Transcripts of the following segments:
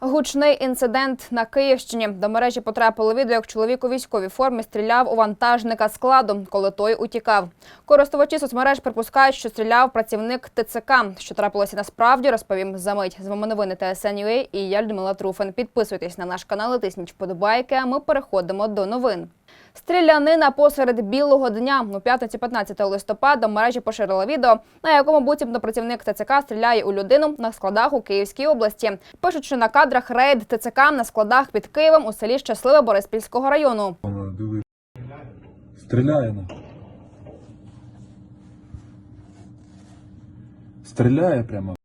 Гучний інцидент на Київщині. До мережі потрапило відео, як чоловік у військовій формі стріляв у вантажника складу, коли той утікав. Користувачі соцмереж припускають, що стріляв працівник ТЦК. Що трапилося насправді, розповім за мить. З вами новини ТСНЮА і я Людмила Труфен. Підписуйтесь на наш канал, і тисніть вподобайки. А ми переходимо до новин. Стрілянина посеред білого дня у п'ятницю 15 листопада мережі поширила відео, на якому буцімто працівник ТЦК стріляє у людину на складах у Київській області. Пишуть, що на кадрах рейд ТЦК на складах під Києвом у селі Щасливе Бориспільського району. Стріляє. Стріляє прямо.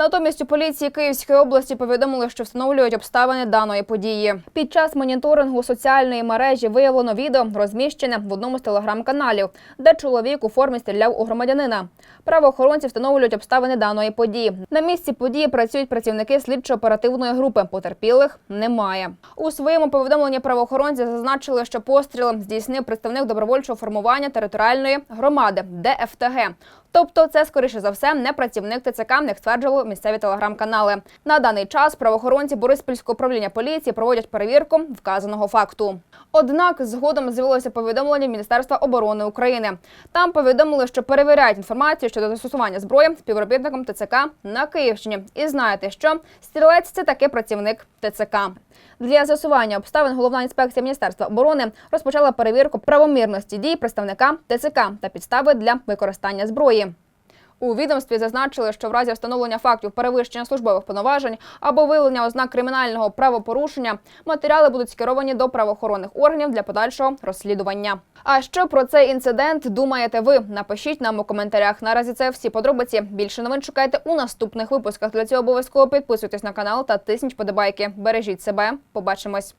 Натомість у поліції Київської області повідомили, що встановлюють обставини даної події. Під час моніторингу соціальної мережі виявлено відео, розміщене в одному з телеграм-каналів, де чоловік у формі стріляв у громадянина. Правоохоронці встановлюють обставини даної події. На місці події працюють працівники слідчо-оперативної групи. Потерпілих немає. У своєму повідомленні правоохоронці зазначили, що постріл здійснив представник добровольчого формування територіальної громади ДФТГ. Тобто, це скоріше за все не працівник ТЦК, як стверджували місцеві телеграм-канали. На даний час правоохоронці Бориспільського управління поліції проводять перевірку вказаного факту. Однак згодом з'явилося повідомлення Міністерства оборони України. Там повідомили, що перевіряють інформацію щодо застосування зброї співробітником ТЦК на Київщині. І знаєте, що стрілець це таки працівник ТЦК. Для з'ясування обставин головна інспекція Міністерства оборони розпочала перевірку правомірності дій представника ТЦК та підстави для використання зброї. У відомстві зазначили, що в разі встановлення фактів перевищення службових повноважень або виявлення ознак кримінального правопорушення матеріали будуть скеровані до правоохоронних органів для подальшого розслідування. А що про цей інцидент думаєте ви? Напишіть нам у коментарях. Наразі це всі подробиці. Більше новин шукайте у наступних випусках. Для цього обов'язково підписуйтесь на канал та тисніть подобайки. Бережіть себе. Побачимось.